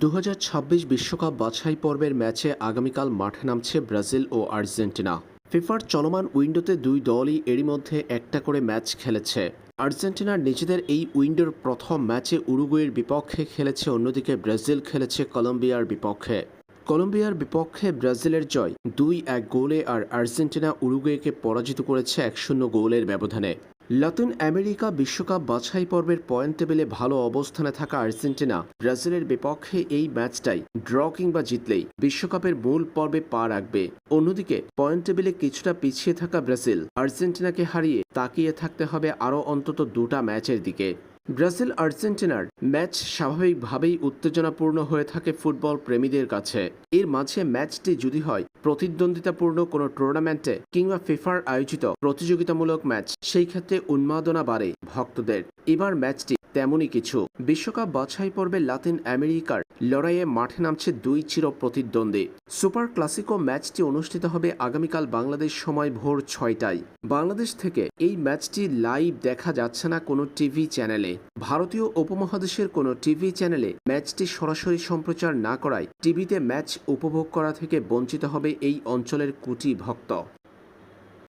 দু বিশ্বকাপ বাছাই পর্বের ম্যাচে আগামীকাল মাঠে নামছে ব্রাজিল ও আর্জেন্টিনা। ফিফার চলমান উইন্ডোতে দুই দলই এরই মধ্যে একটা করে ম্যাচ খেলেছে। আর্জেন্টিনার নিজেদের এই উইন্ডোর প্রথম ম্যাচে উরুগুয়ের বিপক্ষে খেলেছে, অন্যদিকে ব্রাজিল খেলেছে কলম্বিয়ার বিপক্ষে। কলম্বিয়ার বিপক্ষে ব্রাজিলের জয় দুই এক গোলে আর আর্জেন্টিনা উরুগুয়েকে পরাজিত করেছে এক শূন্য গোলের ব্যবধানে। লাতিন আমেরিকা বিশ্বকাপ বাছাই পর্বের পয়েন্ট টেবিলে ভালো অবস্থানে থাকা আর্জেন্টিনা, ব্রাজিলের বিপক্ষে এই ম্যাচটাই ড্র কিংবা জিতলেই বিশ্বকাপের মূল পর্বে পা রাখবে। অন্যদিকে, পয়েন্ট টেবিলে কিছুটা পিছিয়ে থাকা ব্রাজিল, আর্জেন্টিনাকে হারিয়ে তাকিয়ে থাকতে হবে আরও অন্তত দুটা ম্যাচের দিকে। ব্রাজিল আর্জেন্টিনার ম্যাচ স্বাভাবিকভাবেই উত্তেজনাপূর্ণ হয়ে থাকে ফুটবল প্রেমীদের কাছে। এর মাঝে ম্যাচটি যদি হয়, প্রতিদ্বন্দ্বিতাপূর্ণ কোনো টুর্নামেন্টে কিংবা ফিফার আয়োজিত প্রতিযোগিতামূলক ম্যাচ, সেই ক্ষেত্রে উন্মাদনা বাড়ে ভক্তদের। এবার ম্যাচটি তেমনই কিছু। বিশ্বকাপ বাছাই পর্বে লাতিন আমেরিকার লড়াইয়ে মাঠে নামছে দুই চির প্রতিদ্বন্দ্বী সুপার ক্লাসিকো ম্যাচটি অনুষ্ঠিত হবে আগামীকাল বাংলাদেশ সময় ভোর ছয়টায়। বাংলাদেশ থেকে এই ম্যাচটি লাইভ দেখা যাচ্ছে না কোনো টিভি চ্যানেলে। ভারতীয় উপমহাদেশের কোনো টিভি চ্যানেলে ম্যাচটি সরাসরি সম্প্রচার না করায় টিভিতে ম্যাচ উপভোগ করা থেকে বঞ্চিত হবে এই অঞ্চলের কুটি ভক্ত